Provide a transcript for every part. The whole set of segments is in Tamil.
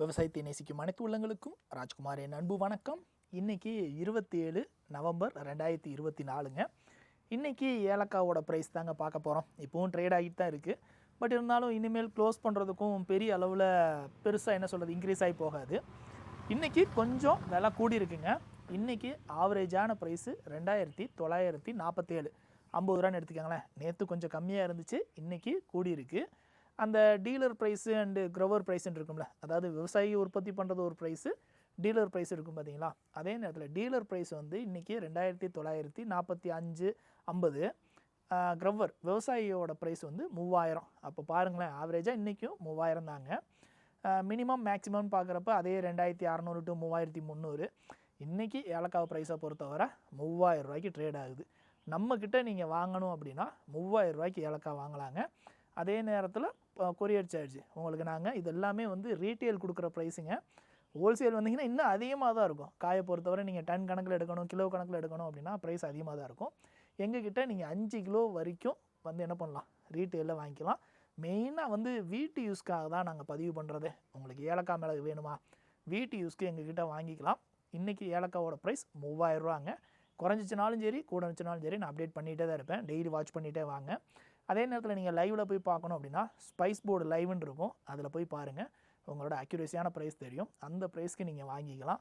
விவசாயத்தை நேசிக்கும் அனைத்து உள்ளங்களுக்கும் ராஜ்குமார் என் அன்பு வணக்கம். இன்னைக்கு இருபத்தி ஏழு நவம்பர் ரெண்டாயிரத்தி இருபத்தி நாலுங்க. இன்றைக்கி ஏலக்காவோட ப்ரைஸ் தாங்க பார்க்க போகிறோம் இப்போவும் ட்ரேட் ஆகிட்டு தான் இருக்குது பட் இருந்தாலும் இனிமேல் க்ளோஸ் பண்ணுறதுக்கும் பெரிய அளவில் பெருசாக என்ன சொல்கிறது இன்க்ரீஸ் ஆகி போகாது. இன்றைக்கி கொஞ்சம் விலை கூடி இருக்குங்க. இன்றைக்கி ஆவரேஜான ப்ரைஸு ரெண்டாயிரத்தி தொள்ளாயிரத்தி நாற்பத்தேழு ஐம்பது ரூபான்னு எடுத்துக்கோங்களேன். நேற்று கொஞ்சம் கம்மியாக இருந்துச்சு. இன்றைக்கி கூடி அந்த டீலர் ப்ரைஸு அண்டு க்ரோவர் ப்ரைஸ்ன்னு இருக்கும்ல. அதாவது விவசாயி உற்பத்தி பண்ணுறது ஒரு ப்ரைஸு டீலர் ப்ரைஸ் இருக்கும் பார்த்தீங்களா அதே நேரத்தில் டீலர் ப்ரைஸ் வந்து இன்றைக்கி ரெண்டாயிரத்தி தொள்ளாயிரத்தி நாற்பத்தி அஞ்சு ஐம்பது க்ரவர் விவசாயியோட ப்ரைஸ் வந்து மூவாயிரம். அப்போ பாருங்களேன் ஆவரேஜாக இன்றைக்கும் மூவாயிரம் தாங்க. மினிமம் மேக்ஸிமம் பார்க்குறப்ப அதே ரெண்டாயிரத்தி அறநூறு டு மூவாயிரத்தி முந்நூறு. இன்றைக்கி ஏலக்காய் ப்ரைஸை பொறுத்தவரை மூவாயிரம் ரூபாய்க்கு ட்ரேட் ஆகுது. நம்மக்கிட்ட நீங்கள் வாங்கணும் அப்படின்னா மூவாயிரம் ரூபாய்க்கு ஏலக்காய் வாங்கலாங்க. அதே நேரத்தில் கொரியர் சார்ஜ் உங்களுக்கு நாங்கள் இது எல்லாமே வந்து ரீட்டெயில் கொடுக்குற ப்ரைஸுங்க ஹோல்சேல் வந்தீங்கன்னா இன்னும் அதிகமாக தான் இருக்கும். காயை பொறுத்தவரை நீங்கள் டன் கணக்கில் எடுக்கணும் கிலோ கணக்கில் எடுக்கணும் அப்படின்னா ப்ரைஸ் அதிகமாக தான் இருக்கும். எங்ககிட்ட நீங்கள் அஞ்சு கிலோ வரைக்கும் வந்து என்ன பண்ணலாம்? ரீட்டெயிலில் வாங்கிக்கலாம். மெயினாக வந்து வீட்டு யூஸ்க்காக தான் நாங்கள் பதிவு பண்ணுறது உங்களுக்கு ஏலக்காய் மிளகு வேணுமா? வீட்டு யூஸ்க்கு எங்ககிட்ட வாங்கிக்கலாம். இன்றைக்கி ஏலக்காவோட ப்ரைஸ் மூவாயிரரூவாங்க குறைஞ்சிச்சினாலும் சரி கூட இருந்துச்சுனாலும் சரி நான் அப்டேட் பண்ணிகிட்டே தான் இருப்பேன். டெய்லி வாட்ச் பண்ணிகிட்டே வாங்க. அதே நேரத்தில் நீங்கள் லைவில் போய் பார்க்கணும் அப்படின்னா ஸ்பைஸ் போர்டு லைவ்னு இருக்கும். அதில் போய் பாருங்கள் உங்களோட அக்யூரேசியான ப்ரைஸ் தெரியும். அந்த ப்ரைஸ்க்கு நீங்கள் வாங்கிக்கலாம்.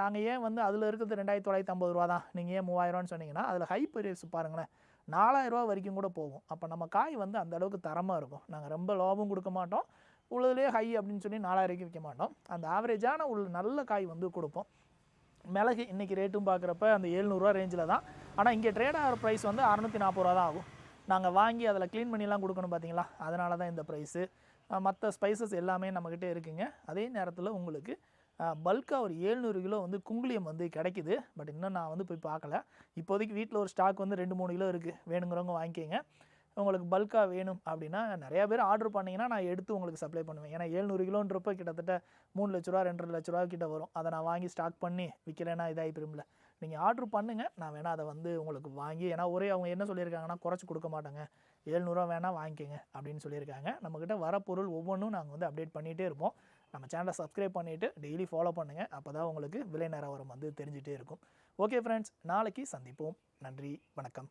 நாங்கள் ஏன் வந்து அதில் இருக்கிறது ரெண்டாயிரத்தி தொள்ளாயிரத்தி ஐம்பது ரூபா தான்? நீங்கள் ஏன் மூவாயிரம்னு சொன்னீங்கன்னா அதில் ஹை ப்ரைஸ் பாருங்களேன். நாலாயிரரூவா வரைக்கும் கூட போகும். அப்போ நம்ம காய் வந்து அந்த அளவுக்கு தரமாக இருக்கும். நாங்கள் ரொம்ப லாபம் கொடுக்க மாட்டோம். உள்ளதுலேயே ஹை அப்படின்னு சொல்லி நாலாயிரம் விற்க மாட்டோம். அந்த ஆவரேஜான உள்ள நல்ல காய் வந்து கொடுப்போம். மிளகு இன்றைக்கி ரேட்டும் பார்க்குறப்ப அந்த எழுநூறுவா ரேஞ்சில் தான். ஆனால் இங்கே ட்ரேட் ஆகிற ப்ரைஸ் வந்து அறநூற்றி நாற்பது ரூபா தான் ஆகும். நாங்கள் வாங்கி அதில் க்ளீன் பண்ணிலாம் கொடுக்கணும் பார்த்தீங்களா அதனால தான் இந்த ப்ரைஸு மற்ற ஸ்பைசஸ் எல்லாமே நம்மக்கிட்ட இருக்குங்க. அதே நேரத்தில் உங்களுக்கு பல்காக ஒரு ஏழ்நூறு கிலோ வந்து குங்குளியம் வந்து கிடைக்குது. பட் இன்னும் நான் வந்து போய் பார்க்கல. இப்போதைக்கு வீட்டில் ஒரு ஸ்டாக் வந்து ரெண்டு மூணு கிலோ இருக்குது வேணுங்கிறவங்க வாங்கிக்கோங்க. உங்களுக்கு பல்காக வேணும் அப்படின்னா நிறையா பேர் ஆர்டர் பண்ணிங்கன்னா நான் எடுத்து உங்களுக்கு சப்ளை பண்ணுவேன். ஏன்னா ஏழ்நூறு கிலோன்றப்போ கிட்டத்தட்ட மூணு லட்ச ரூபா ரெண்டரை லட்ச ரூபா கிட்ட வரும். அதை நான் வாங்கி ஸ்டாக் பண்ணி விற்கலைன்னா இதாகி பெருமில்ல நீங்கள் ஆர்டர் பண்ணுங்கள் நான் வேணால் அதை வந்து உங்களுக்கு வாங்கி ஏன்னா ஒரே அவங்க என்ன சொல்லியிருக்காங்கன்னா குறைச்சி கொடுக்க மாட்டாங்க. ஏழ்நூறுவா வேணால் வாங்கிக்கோங்க அப்படின்னு சொல்லியிருக்காங்க. நம்மக்கிட்ட வர பொருள் ஒவ்வொன்றும் நாங்கள் வந்து அப்டேட் பண்ணிகிட்டே இருப்போம். நம்ம சேனலை சப்ஸ்கிரைப் பண்ணிவிட்டு டெய்லி ஃபாலோ பண்ணுங்கள் அப்போ தான் உங்களுக்கு விலை நிலவரம் வந்து தெரிஞ்சிட்டே இருக்கும். ஓகே ஃப்ரெண்ட்ஸ் நாளைக்கு சந்திப்போம். நன்றி வணக்கம்.